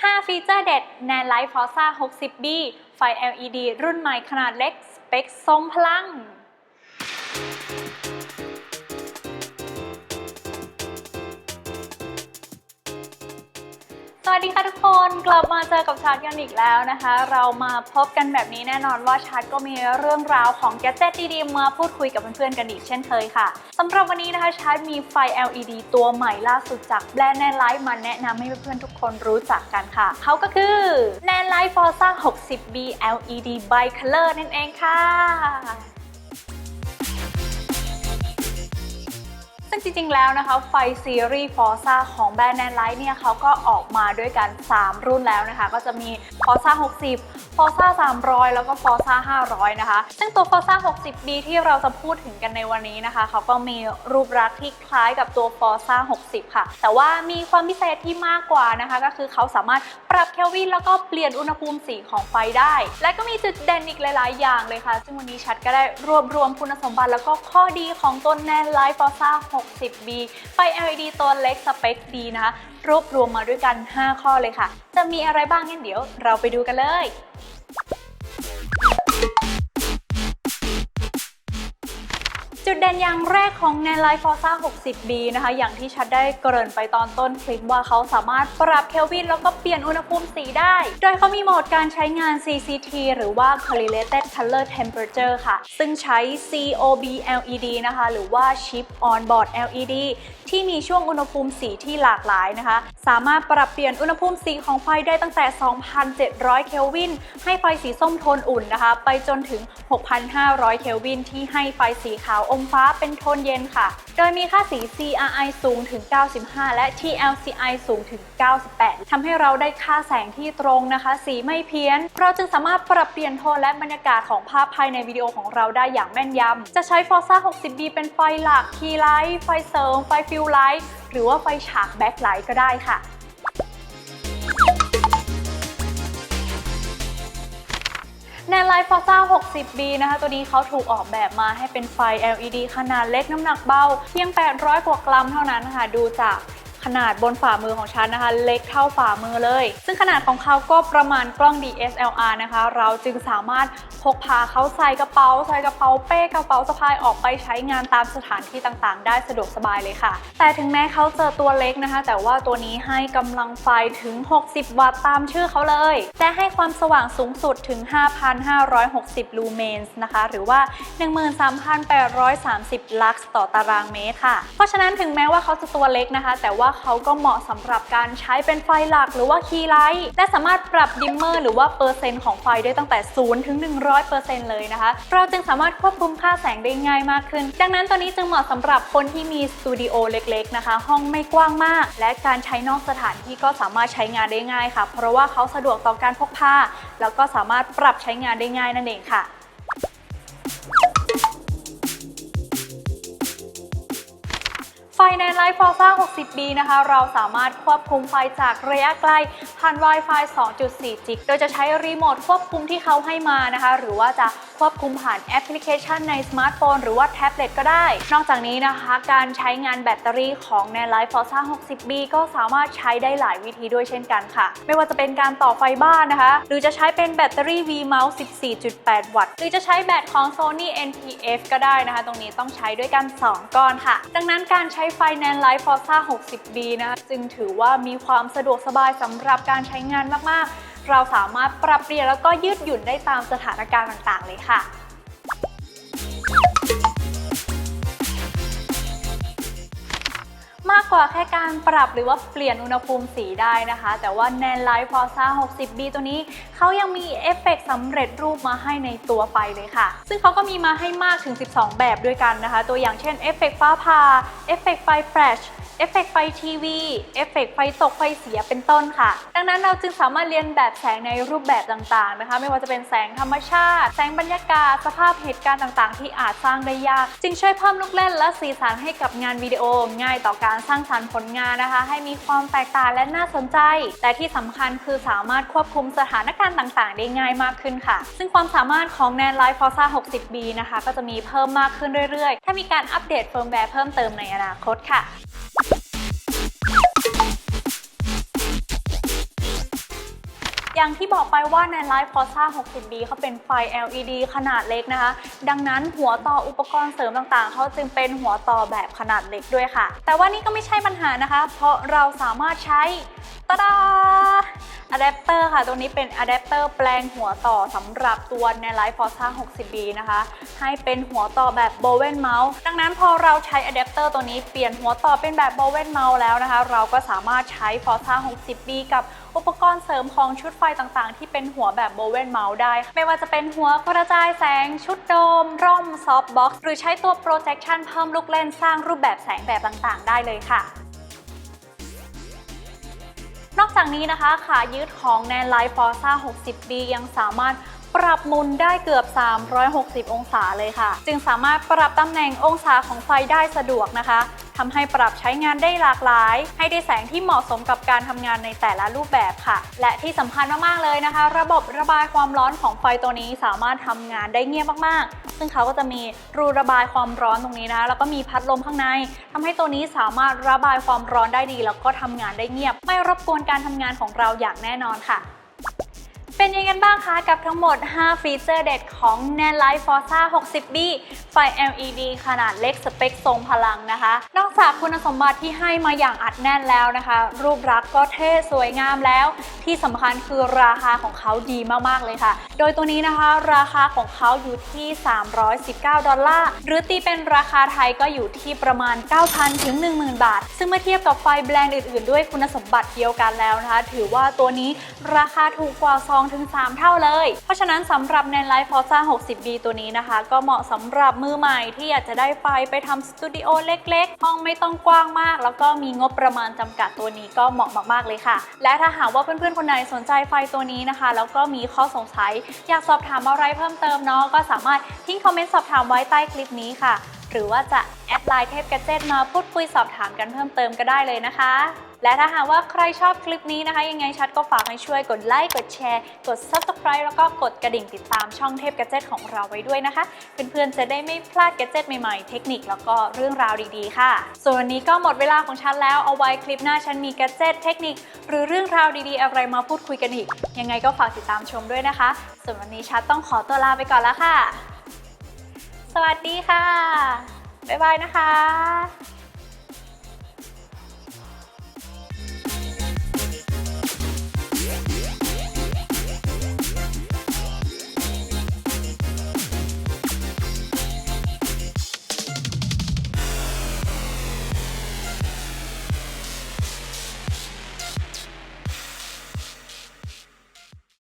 5 ฟีเจอร์เด็ด NAND Light Forza 60B ไฟ LED รุ่นใหม่ขนาดเล็ก สเปคทรงพลัง วัสดีค่ะทุกคนกลับมาเจอกับชาร์ตกันอีกแล้วนะคะ เรามาพบกันแบบนี้แน่นอนว่าชาร์ตก็มีเรื่องราวของแกจิตดีๆมาพูดคุยกับเพื่อนๆกันอีกเช่นเคยค่ะสำหรับวันนี้นะคะชาร์ตมีไฟ LED ตัวใหม่ล่าสุดจากแบรนด์แนนไลท์มาแนะนำให้เพื่อนๆทุกคนรู้จักกันค่ะ เขาก็คือ n a n Light Forza 60B LED Bicolor นั่นเองค่ะ ซึ่งจริงๆ แล้วนะคะไฟซีรีส์ Forza ของแบรนด์แนนไลท์เนี่ยเขาก็ออกมาด้วยกัน 3 รุ่นแล้วนะคะ ก็จะมี Forza 60 Forza 300 แล้วก็ Forza 500 นะคะ ซึ่งตัว Forza 60D ที่เราจะพูดถึงกันในวันนี้นะคะ เขาก็มีรูปลักษ์ที่คล้ายกับตัว Forza 60 ค่ะ แต่ว่ามีความพิเศษที่มากกว่านะคะ ก็คือเขาสามารถปรับเคลวินแล้วก็เปลี่ยนอุณหภูมิสีของไฟได้ และก็มีจุดเด่นอีกหลาย ๆ อย่างเลยค่ะ ซึ่งวันนี้ชัดก็ได้รวบรวมคุณสมบัติแล้วก็ข้อดีของตัวแนนไลท์ Forza 60B ไฟ LED ตัวเล็กสเปคดีนะคะรวบรวมมาด้วยกัน 5 ข้อเลยค่ะ จะมีอะไรบ้างงั้นเดี๋ยวเราไปดูกันเลย จุดเด่นอย่างแรกของ n a n Light Forza 60B นะคะ อย่างที่ชัดได้เกริ่นไปตอนต้นคลิปว่าเขาสามารถปรับเคลวินแล้วก็เปลี่ยนอุณหภูมิสีได้ โดยเขามีโหมดการใช้งาน CCT หรือว่า Correlated Color Temperature ค่ะ ซึ่งใช้ COB LED นะคะ หรือว่า Chip on board LED ที่มีช่วงอุณหภูมิสีที่หลากหลายนะคะ สามารถปรับเปลี่ยนอุณหภูมิสีของไฟได้ตั้งแต่ 2,700 เคลวิน ให้ไฟสีส้มโทนอุ่นนะคะ ไปจนถึง 6,500 เคลวิน ที่ให้ไฟสีขาวอมฟ้าเป็นโทนเย็นค่ะ โดยมีค่าสี CRI สูงถึง 95 และ TLCI สูงถึง 98ทำให้เราได้ค่าแสงที่ตรงนะคะ สีไม่เพี้ยน เราจึงสามารถปรับเปลี่ยนโทนและบรรยากาศของภาพภายในวิดีโอของเราได้อย่างแม่นยำ จะใช้ Forza 60B เป็นไฟหลักคีย์ไลท์ไฟเสริม ไฟฟิลไลท์ หรือว่าไฟฉากแบ็คไลท์ก็ได้ค่ะ ในไลฟ์ฟอสซ่า 60B นะคะ ตัวนี้เขาถูกออกแบบมาให้เป็นไฟ LED ขนาดเล็กน้ำหนักเบา เพียง 800 กว่ากรัมเท่านั้นค่ะดูจาก ขนาดบนฝ่ามือของฉันนะคะ เล็กเท่าฝ่ามือเลย ซึ่งขนาดของเขาก็ประมาณกล้อง DSLR นะคะ เราจึงสามารถพกพาเขาใส่กระเป๋าใส่กระเป๋าเป้กระเป๋าสะพายออกไปใช้งานตามสถานที่ต่างๆ ได้สะดวกสบายเลยค่ะ แต่ถึงแม้เขาจะตัวเล็กนะคะ แต่ว่าตัวนี้ให้กำลังไฟถึง 60 วัตต์ตามชื่อเขาเลย และให้ความสว่างสูงสุดถึง 5,560 ลูเมนส์นะคะ หรือว่า 13,830 ลักซ์ต่อตารางเมตรค่ะ เพราะฉะนั้นถึงแม้ว่าเขาจะตัวเล็กนะคะ แต่ว่าเขาก็เหมาะสำหรับการใช้เป็นไฟหลักหรือว่าคีย์ไลท์และสามารถปรับดิมเมอร์หรือว่าเปอร์เซ็นต์ของไฟได้ตั้งแต่0ถึง100%เลยนะคะ เราจึงสามารถควบคุมค่าแสงได้ง่ายมากขึ้น ดังนั้นตัวนี้จึงเหมาะสำหรับคนที่มีสตูดิโอเล็กๆนะคะ ห้องไม่กว้างมาก และการใช้นอกสถานที่ก็สามารถใช้งานได้ง่ายค่ะ เพราะว่าเขาสะดวกต่อการพกพาแล้วก็สามารถปรับใช้งานได้ง่ายนั่นเองค่ะ ไฟในไลฟ์ฟอร์ซ่า 60B นะคะ เราสามารถควบคุมไฟจากระยะไกลผ่าน Wi-Fi 2.4 จิก โดยจะใช้รีโมทควบคุมที่เขาให้มานะคะ หรือว่าจะควบคุมผ่านแอปพลิเคชันในสมาร์ทโฟนหรือว่าแท็บเล็ตก็ได้ นอกจากนี้นะคะ การใช้งานแบตเตอรี่ของในไลฟ์ฟอร์ซ่า 60B ก็สามารถใช้ได้หลายวิธีด้วยเช่นกันค่ะ ไม่ว่าจะเป็นการต่อไฟบ้านนะคะ หรือจะใช้เป็นแบตเตอรี่ V Mount 14.8 วัตต์ หรือจะใช้แบตของ Sony NPF ก็ได้นะคะ ตรงนี้ต้องใช้ด้วยกัน 2 ก้อนค่ะ ดังนั้นการใช้ไฟแนนไลฟ์ฟอร์ซ่า 60B นะคะจึงถือว่ามีความสะดวกสบายสำหรับการใช้งานมากๆ เราสามารถปรับเปลี่ยนแล้วก็ยืดหยุ่นได้ตามสถานการณ์ต่างๆ เลยค่ะ กว่าแค่การปรับหรือว่าเปลี่ยนอุณหภูมิสีได้นะคะ แต่ว่า n a n Light Forza 60B ตัวนี้เขายังมีเอฟเฟกต์สำเร็จรูปมาให้ในตัวไฟเลยค่ะ ซึ่งเขาก็มีมาให้มากถึง 12 แบบด้วยกันนะคะ ตัวอย่างเช่นเอฟเฟกต์ฟ้าผ่าเอฟเฟกต์ไฟแฟลช เอฟเฟกต์ไฟทีวี เอฟเฟกต์ไฟตกไฟเสียเป็นต้นค่ะ ดังนั้นเราจึงสามารถเรียนแบบแสงในรูปแบบต่างๆนะคะ ไม่ว่าจะเป็นแสงธรรมชาติ แสงบรรยากาศ สภาพเหตุการณ์ต่างๆ ที่อาจสร้างได้ยาก จึงช่วยเพิ่มลูกเล่นและสีสันให้กับงานวิดีโอ ง่ายต่อการสร้างสรรค์ผลงานนะคะ ให้มีความแตกต่างและน่าสนใจ แต่ที่สำคัญคือสามารถควบคุมสถานการณ์ต่างๆ ได้ง่ายมากขึ้นค่ะ ซึ่งความสามารถของ NAND Light Forza 60B นะคะ ก็จะมีเพิ่มมากขึ้นเรื่อยๆ ถ้ามีการอัปเดตเฟิร์มแวร์เพิ่มเติมในอนาคตค่ะ อย่างที่บอกไปว่าใน Life Forza 60B เขาเป็นไฟ LED ขนาดเล็กนะคะ ดังนั้นหัวต่ออุปกรณ์เสริมต่างๆ เขาจึงเป็นหัวต่อแบบขนาดเล็กด้วยค่ะ แต่ว่านี่ก็ไม่ใช่ปัญหานะคะ เพราะเราสามารถใช้ ตะดาอะแดปเตอร์ค่ะตัวนี้เป็นอะแดปเตอร์แปลงหัวต่อสำหรับตัวใน Life Forza 60B นะคะ ให้เป็นหัวต่อแบบ Bowen Mouse ดังนั้นพอเราใช้อะแดปเตอร์ตัวนี้เปลี่ยนหัวต่อเป็นแบบ Bowen Mouse แล้วนะคะ เราก็สามารถใช้ Forza 60B กับอุปกรณ์เสริมของชุดไฟต่างๆ ที่เป็นหัวแบบ Bowen Mouse ได้ ไม่ว่าจะเป็นหัวกระจายแสง ชุดโดม ร่ม Soft Box หรือใช้ตัว Projection เพิ่มลูกเล่นสร้างรูปแบบแสงแบบต่างๆ ได้เลยค่ะ นอกจากนี้นะคะขายืดของแนนไลฟ์ฟอร์ซ่า 60B ยังสามารถ ปรับมุนได้เกือบ 360 องศาเลยค่ะ จึงสามารถปรับตำแหน่งองศาของไฟได้สะดวกนะคะทำให้ปรับใช้งานได้หลากหลาย ให้ได้แสงที่เหมาะสมกับการทำงานในแต่ละรูปแบบค่ะ และที่สำคัญมากๆเลยนะคะ ระบบระบายความร้อนของไฟตัวนี้สามารถทำงานได้เงียบมากๆ ซึ่งเขาก็จะมีรูระบายความร้อนตรงนี้นะแล้วก็มีพัดลมข้างในทำให้ตัวนี้สามารถระบายความร้อนได้ดี แล้วก็ทำงานได้เงียบ ไม่รบกวนการทำงานของเราอย่างแน่นอนค่ะ เป็นยังไงกันบ้างคะกับทั้งหมด 5 ฟีเจอร์เด็ดของ n a n Life Forza 60B ไฟ LED ขนาดเล็กสเปคทรงพลังนะคะ นอกจากคุณสมบัติที่ให้มาอย่างอัดแน่นแล้วนะคะ รูปลักษ์ก็เท่สวยงามแล้ว ที่สำคัญคือราคาของเขาดีมากๆเลยค่ะ โดยตัวนี้นะคะ ราคาของเขาอยู่ที่ 319 ดอลลาร์ หรือตีเป็นราคาไทยก็อยู่ที่ประมาณ 9,000 ถึง 10,000 บาท ซึ่งเมื่อเทียบกับไฟแบรนด์อื่นๆ ด้วยคุณสมบัติเดียวกันแล้วนะคะ ถือว่าตัวนี้ราคาถูกกว่า2ถึง3เท่าเลย เพราะฉะนั้นสำหรับใน Life Forza 60B ตัวนี้นะคะ ก็เหมาะสำหรับมือใหม่ที่อยากจะได้ไฟไปทำสตูดิโอเล็กๆ ห้องไม่ต้องกว้างมาก แล้วก็มีงบประมาณจำกัดตัวนี้ก็เหมาะมากๆเลยค่ะ และถ้าหากว่าเพื่อนๆคนไหนสนใจไฟตัวนี้นะคะ แล้วก็มีข้อสงสัย อยากสอบถามอะไรเพิ่มเติมเนาะก็สามารถทิ้งคอมเมนต์สอบถามไว้ใต้คลิปนี้ค่ะ หรือว่าจะแอดไลน์เทพกระเจ็ดมาพูดคุยสอบถามกันเพิ่มเติมก็ได้เลยนะคะ และถ้าหากว่าใครชอบคลิปนี้นะคะ ยังไงชัดก็ฝากให้ช่วยกดไลค์กดแชร์กด Subscribe แล้วก็กดกระดิ่งติดตามช่องเทพกระเจ็ดของเราไว้ด้วยนะคะ เพื่อนๆจะได้ไม่พลาดกระเจ็ดใหม่ๆ เทคนิคแล้วก็เรื่องราวดีๆ ค่ะ ส่วนวันนี้ก็หมดเวลาของฉันแล้วเอาไว้คลิปหน้าฉันมีกระเจ็ดเทคนิค หรือเรื่องราวดีๆ อะไรมาพูดคุยกันอีก ยังไงก็ฝากติดตามชมด้วยนะคะส่วนวันนี้ชัดต้องขอตัวลาไปก่อนแล้วค่ะ สวัสดีค่ะ บ๊ายบายนะคะ